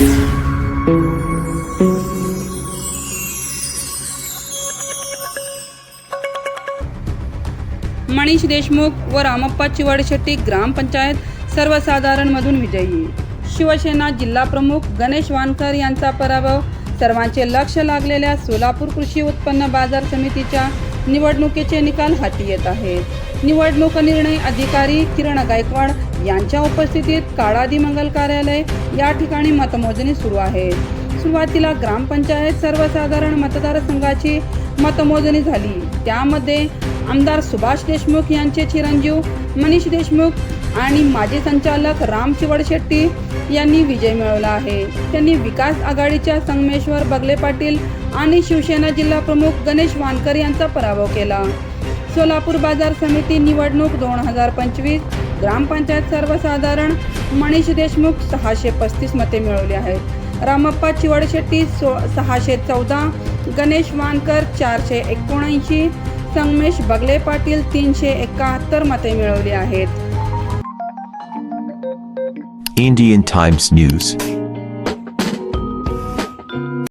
मनीष देशमुख व रामप्पा चिवडशेट्टी ग्रामपंचायत सर्वसाधारणमधून विजयी. शिवसेना जिल्हाप्रमुख गणेश वानकर यांचा पराभव सर्वांचे लक्ष लागलेल्या सोलापूर कृषी उत्पन्न बाजार समितीच्या निवडणुकीचे निकाल हाती येत आहेत. निवडणूक निर्णय अधिकारी किरण गायकवाड यांच्या उपस्थितीत काळादी मंगल कार्यालय या ठिकाणी मतमोजणी सुरू आहे. सुरुवातीला ग्रामपंचायत सर्वसाधारण मतदारसंघाची मतमोजणी झाली. त्यामध्ये आमदार सुभाष देशमुख यांचे चिरंजीव मनीष देशमुख आणि माजी संचालक राम चिवडशेट्टी यांनी विजय मिळवला आहे. त्यांनी विकास आघाडीच्या संगमेश्वर बगले पाटील आणि शिवसेना जिल्हा प्रमुख गणेश वानकर यांचा पराभव केला. सोलापूर बाजार समिती निवडणूक दोन हजार पंचवीस ग्रामपंचायत सर्वसाधारण मनीष देशमुख सहाशे पस्तीस मते मिळवली आहेत. रामप्पा चिवडशेट्टी सो सहाशे चौदा गणेश वानकर चारशे एकोणऐंशी संगमेश बगले पाटील तीनशे एकाहत्तर मते मिळवली आहेत. Indian Times News.